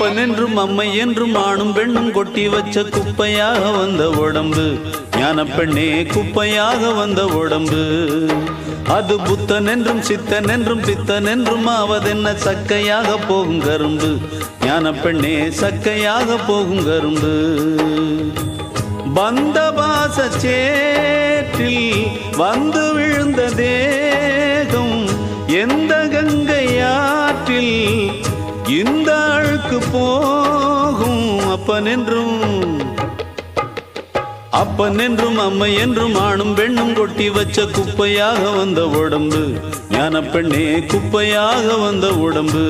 அப்பன் என்றும் அம்மை என்றும் ஆணும் பெண்ணும் கொட்டி வச்ச குப்பையாக வந்த உடம்பு. ஞான பெண்ணே குப்பையாக வந்த உடம்பு. அது புத்தன் என்றும் சித்தன் என்றும் பித்தன் என்றும் ஆவதென்ன சக்கையாக போகும் கரும்பு. ஞான பெண்ணே சக்கையாக போகும் கரும்பு. வந்த பாச சேற்றில் வந்து விழுந்த தேகம் எந்த கங்கையாற்றில் இந்த கடலுக்கு போகும் அப்பன் என்றும் அப்பன் என்றும் அம்மை என்றும் ஆணும் பெண்ணும் கொட்டி வச்ச குப்பையாக வந்த உடம்பு ஞான பெண்ணே குப்பையாக வந்த உடம்பு.